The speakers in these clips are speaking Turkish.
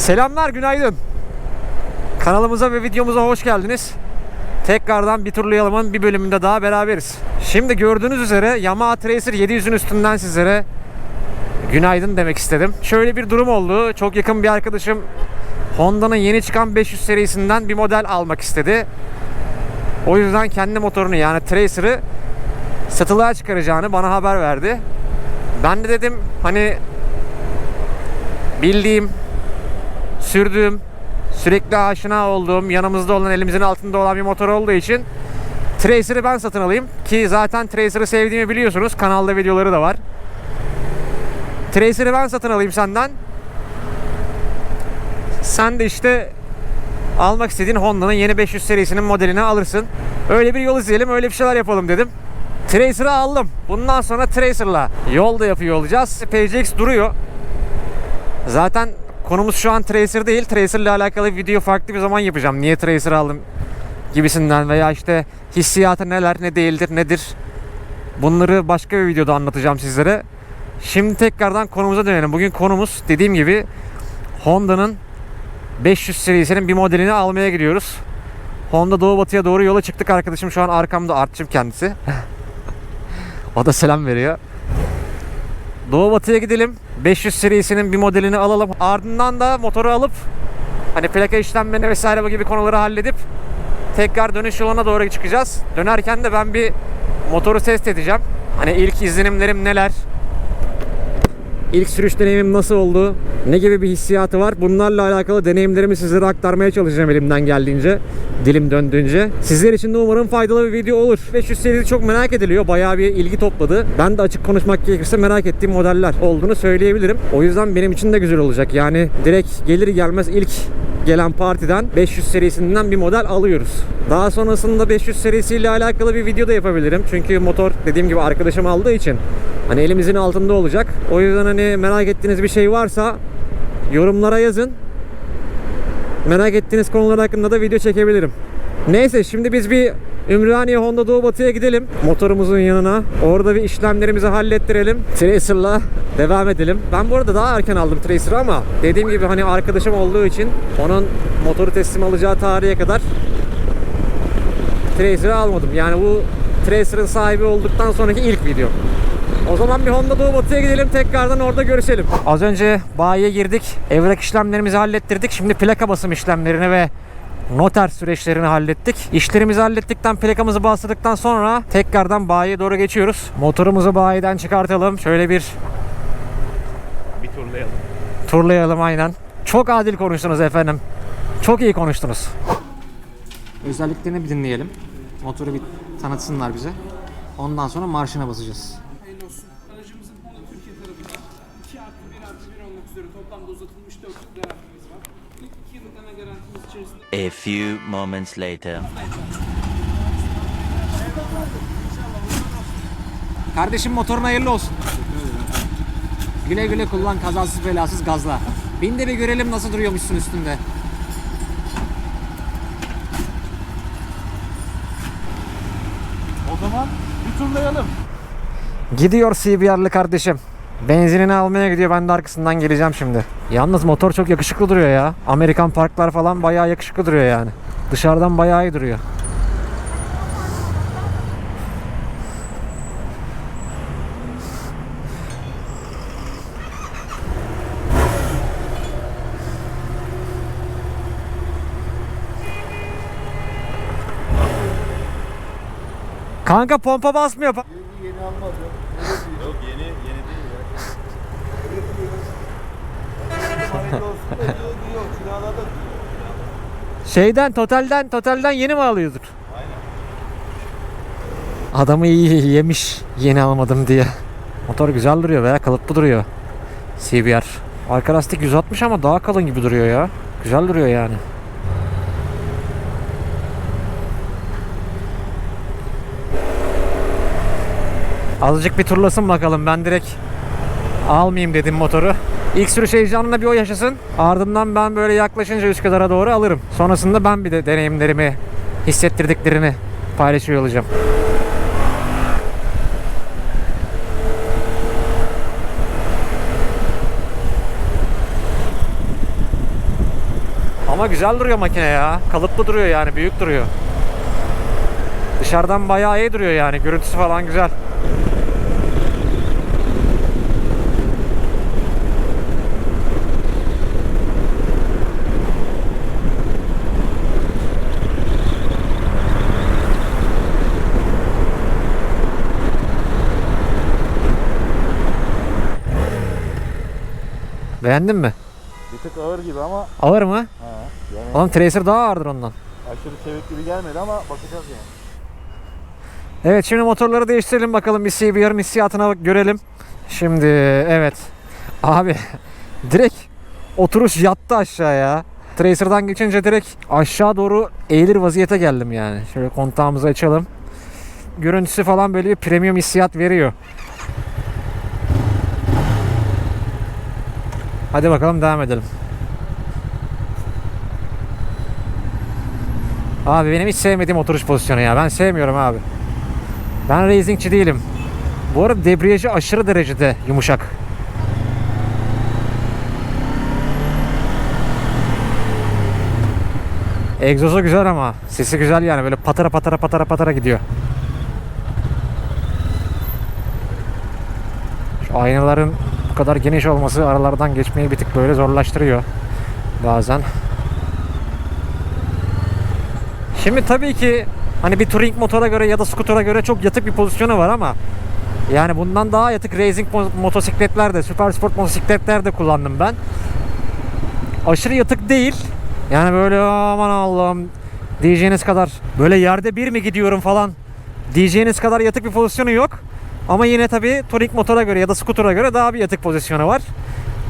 Selamlar, günaydın. Kanalımıza ve videomuza hoş geldiniz. Tekrardan bir turlayalımın bir bölümünde daha beraberiz. Şimdi gördüğünüz üzere Yamaha Tracer 700'ün üstünden sizlere günaydın demek istedim. Şöyle bir durum oldu. Çok yakın bir arkadaşım Honda'nın yeni çıkan 500 serisinden bir model almak istedi. O yüzden kendi motorunu yani Tracer'ı satılığa çıkaracağını bana haber verdi. Ben de dedim hani bildiğim, sürdüğüm, sürekli aşina olduğum, yanımızda olan, elimizin altında olan bir motor olduğu için Tracer'ı ben satın alayım. Ki zaten Tracer'ı sevdiğimi biliyorsunuz. Kanalda videoları da var. Tracer'ı ben satın alayım senden. Sen de işte almak istediğin Honda'nın yeni 500 serisinin modelini alırsın. Öyle bir yol izleyelim, öyle bir şeyler yapalım dedim. Tracer'ı aldım. Bundan sonra Tracer'la yolda yapıyor olacağız. PCX duruyor. Zaten konumuz şu an Tracer değil. Tracer'la alakalı bir video farklı bir zaman yapacağım. Niye Tracer aldım gibisinden veya işte hissiyatı neler, ne değildir, nedir. Bunları başka bir videoda anlatacağım sizlere. Şimdi tekrardan konumuza dönelim. Bugün konumuz dediğim gibi Honda'nın 500 serisinin bir modelini almaya gidiyoruz. Honda Doğu Batı'ya doğru yola çıktık. Arkadaşım şu an arkamda artçım kendisi. o da selam veriyor. Doğu Batı'ya gidelim. 500 serisinin bir modelini alalım. Ardından da motoru alıp hani plaka işlemlerini vesaire bu gibi konuları halledip tekrar dönüş yoluna doğru çıkacağız. Dönerken de ben bir motoru test edeceğim. Hani ilk izlenimlerim neler? İlk sürüş deneyimim nasıl oldu? Ne gibi bir hissiyatı var? Bunlarla alakalı deneyimlerimi sizlere aktarmaya çalışacağım elimden geldiğince. Dilim döndüğünce. Sizler için de umarım faydalı bir video olur. 500 serisi çok merak ediliyor. Bayağı bir ilgi topladı. Ben de açık konuşmak gerekirse merak ettiğim modeller olduğunu söyleyebilirim. O yüzden benim için de güzel olacak. Yani direkt gelir gelmez ilk gelen partiden 500 serisinden bir model alıyoruz. Daha sonrasında 500 serisiyle alakalı bir video da yapabilirim. Çünkü motor dediğim gibi arkadaşım aldığı için hani elimizin altında olacak. O yüzden hani merak ettiğiniz bir şey varsa yorumlara yazın. Merak ettiğiniz konular hakkında da video çekebilirim. Neyse şimdi biz bir Ümraniye Honda Doğu Batı'ya gidelim. Motorumuzun yanına. Orada bir işlemlerimizi hallettirelim. Tracer'la devam edelim. Ben bu arada daha erken aldım Tracer'ı ama dediğim gibi hani arkadaşım olduğu için onun motoru teslim alacağı tarihe kadar Tracer'ı almadım. Yani bu Tracer'ın sahibi olduktan sonraki ilk video. O zaman bir Honda Doğu Batı'ya gidelim tekrardan orada görüşelim. Az önce bayiye girdik. Evrak işlemlerimizi hallettirdik. Şimdi plaka basım işlemlerini ve noter süreçlerini hallettik. İşlerimizi hallettikten plakamızı bastırdıktan sonra tekrardan bayiye doğru geçiyoruz. Motorumuzu bayiden çıkartalım. Şöyle bir Bir turlayalım. turlayalım aynen. Çok adil konuştunuz efendim. Çok iyi konuştunuz. Özelliklerini bir dinleyelim. Motoru bir tanıtsınlar bize. Ondan sonra marşına basacağız. A few moments later. Kardeşim motorun hayırlı olsun. Güle güle kullan kazasız belasız gazla. Bin de bir görelim nasıl duruyormuşsun üstünde. O zaman bir turlayalım. Gidiyor CBR'lı kardeşim. Benzinini almaya gidiyor. Ben de arkasından geleceğim şimdi. Yalnız motor çok yakışıklı duruyor ya. Amerikan parklar falan bayağı yakışıklı duruyor yani. Dışarıdan bayağı iyi duruyor. Kanka pompa basmıyor. Yok yeni yeni değil ya. Şeyden, totalden, totalden yeni mi alıyorduk? Adamı iyi yemiş yeni almadım diye. Motor güzel duruyor veya kalıplı duruyor. CBR. Arka lastik 160 ama daha kalın gibi duruyor ya. Güzel duruyor yani. Azıcık bir turlasın bakalım. Ben direkt almayayım dedim motoru. İlk sürüş heyecanına bir o yaşasın. Ardından ben böyle yaklaşınca Üsküdar'a doğru alırım. Sonrasında ben bir de deneyimlerimi, hissettirdiklerini paylaşıyor olacağım. Ama güzel duruyor makine ya. Kalıplı duruyor yani. Büyük duruyor. Dışarıdan bayağı iyi duruyor yani. Görüntüsü falan güzel. Beğendin mi? Bir tık ağır gibi ama Ağır mı? ha, yani Oğlum Tracer daha ağırdır ondan. aşırı çevik gibi gelmedi ama bakacağız yani. Evet şimdi motorları değiştirelim bakalım bir CBR'ın hissiyatına bak- görelim. Şimdi evet. Abi direkt oturuş yattı aşağıya. Tracer'dan geçince direkt aşağı doğru eğilir vaziyete geldim yani. Şöyle kontağımızı açalım. Görüntüsü falan böyle bir premium hissiyat veriyor. Hadi bakalım devam edelim. Abi benim hiç sevmediğim oturuş pozisyonu ya. Ben sevmiyorum abi. Ben racingçi değilim. Bu arada debriyajı aşırı derecede yumuşak. Egzozu güzel ama sesi güzel yani böyle patara patara patara patara gidiyor. Şu aynaların kadar geniş olması aralardan geçmeyi bir tık böyle zorlaştırıyor bazen. Şimdi tabii ki hani bir touring motora göre ya da skutura göre çok yatık bir pozisyonu var ama yani bundan daha yatık racing mo- motosikletler de, süper sport motosikletler de kullandım ben. Aşırı yatık değil. Yani böyle aman Allah'ım diyeceğiniz kadar böyle yerde bir mi gidiyorum falan diyeceğiniz kadar yatık bir pozisyonu yok. Ama yine tabii touring motora göre ya da skutura göre daha bir yatık pozisyonu var.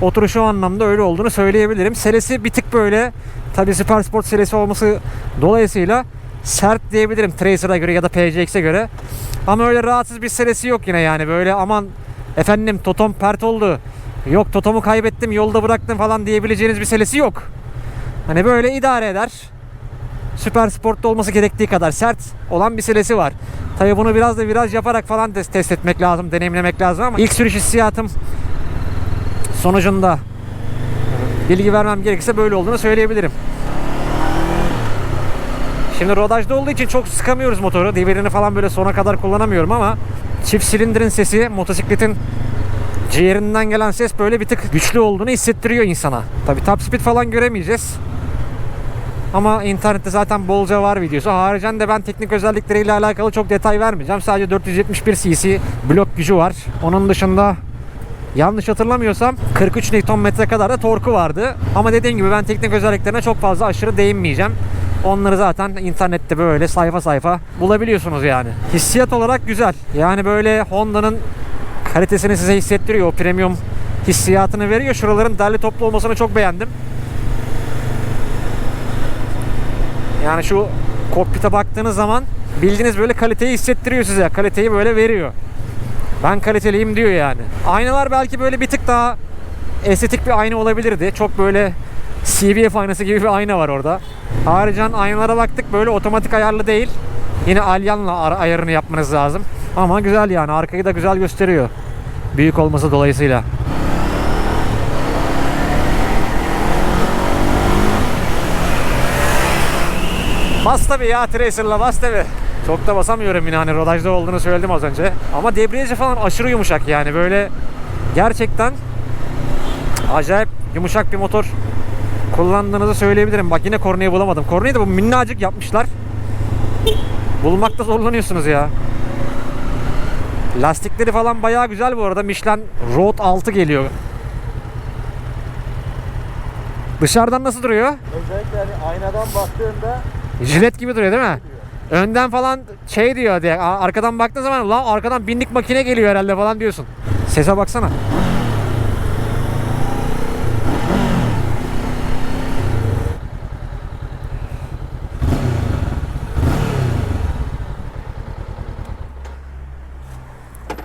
Oturuşu o anlamda öyle olduğunu söyleyebilirim. Selesi bir tık böyle tabii süper sport selesi olması dolayısıyla sert diyebilirim Tracer'a göre ya da PCX'e göre. Ama öyle rahatsız bir selesi yok yine yani böyle aman efendim totom pert oldu. Yok totomu kaybettim yolda bıraktım falan diyebileceğiniz bir selesi yok. Hani böyle idare eder. Süper sportta olması gerektiği kadar sert olan bir selesi var. Tabii bunu biraz da viraj yaparak falan test, test etmek lazım, deneyimlemek lazım ama ilk sürüş hissiyatım sonucunda bilgi vermem gerekirse böyle olduğunu söyleyebilirim. Şimdi rodajda olduğu için çok sıkamıyoruz motoru. Devirini falan böyle sona kadar kullanamıyorum ama çift silindirin sesi motosikletin ciğerinden gelen ses böyle bir tık güçlü olduğunu hissettiriyor insana. Tabi top speed falan göremeyeceğiz. Ama internette zaten bolca var videosu. Haricen de ben teknik özellikleriyle alakalı çok detay vermeyeceğim. Sadece 471 cc blok gücü var. Onun dışında yanlış hatırlamıyorsam 43 Nm kadar da torku vardı. Ama dediğim gibi ben teknik özelliklerine çok fazla aşırı değinmeyeceğim. Onları zaten internette böyle sayfa sayfa bulabiliyorsunuz yani. Hissiyat olarak güzel. Yani böyle Honda'nın kalitesini size hissettiriyor. O premium hissiyatını veriyor. Şuraların derli toplu olmasını çok beğendim. Yani şu kokpite baktığınız zaman bildiğiniz böyle kaliteyi hissettiriyor size. Kaliteyi böyle veriyor. Ben kaliteliyim diyor yani. Aynalar belki böyle bir tık daha estetik bir ayna olabilirdi. Çok böyle CBF aynası gibi bir ayna var orada. Haricen aynalara baktık böyle otomatik ayarlı değil. Yine alyanla ar- ayarını yapmanız lazım. Ama güzel yani arkayı da güzel gösteriyor. Büyük olması dolayısıyla. Bas tabi ya Tracer'la bas tabi. Çok da basamıyorum yine hani rodajda olduğunu söyledim az önce. Ama debriyajı falan aşırı yumuşak yani böyle gerçekten acayip yumuşak bir motor kullandığınızı söyleyebilirim. Bak yine kornayı bulamadım. Kornayı da bu minnacık yapmışlar. Bulmakta zorlanıyorsunuz ya. Lastikleri falan bayağı güzel bu arada. Michelin Road 6 geliyor. Dışarıdan nasıl duruyor? Özellikle hani aynadan baktığında Jilet gibi duruyor değil mi? Önden falan şey diyor diye arkadan baktığın zaman lan arkadan binlik makine geliyor herhalde falan diyorsun. Sese baksana.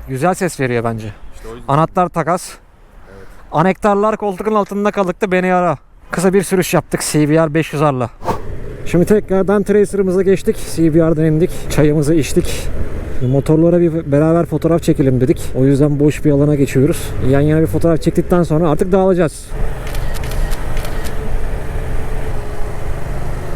Güzel ses veriyor bence. işte Anahtar takas. Anektarlar koltuğun altında kaldıktı beni ara. Kısa bir sürüş yaptık CBR 500R'la. Şimdi tekrardan Tracer'ımıza geçtik. CBR'dan indik. Çayımızı içtik. Motorlara bir beraber fotoğraf çekelim dedik. O yüzden boş bir alana geçiyoruz. Yan yana bir fotoğraf çektikten sonra artık dağılacağız.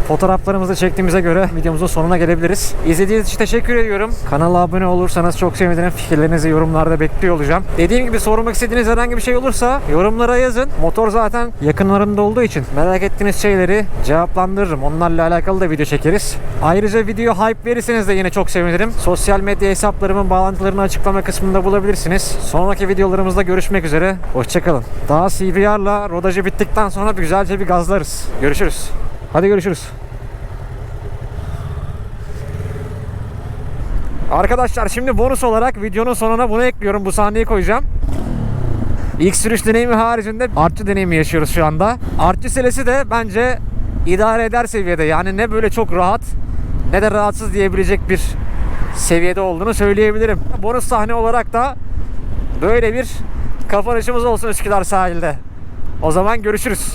Fotoğraflarımızı çektiğimize göre videomuzun sonuna gelebiliriz. İzlediğiniz için teşekkür ediyorum. Kanala abone olursanız çok sevinirim. Fikirlerinizi yorumlarda bekliyor olacağım. Dediğim gibi sormak istediğiniz herhangi bir şey olursa yorumlara yazın. Motor zaten yakınlarında olduğu için merak ettiğiniz şeyleri cevaplandırırım. Onlarla alakalı da video çekeriz. Ayrıca video hype verirseniz de yine çok sevinirim. Sosyal medya hesaplarımın bağlantılarını açıklama kısmında bulabilirsiniz. Sonraki videolarımızda görüşmek üzere. Hoşçakalın. Daha CBR'la rodajı bittikten sonra bir güzelce bir gazlarız. Görüşürüz. Hadi görüşürüz. Arkadaşlar şimdi bonus olarak videonun sonuna bunu ekliyorum. Bu sahneyi koyacağım. İlk sürüş deneyimi haricinde artçı deneyimi yaşıyoruz şu anda. Artçı selesi de bence idare eder seviyede. Yani ne böyle çok rahat ne de rahatsız diyebilecek bir seviyede olduğunu söyleyebilirim. Bonus sahne olarak da böyle bir kapanışımız olsun Üsküdar sahilde. O zaman görüşürüz.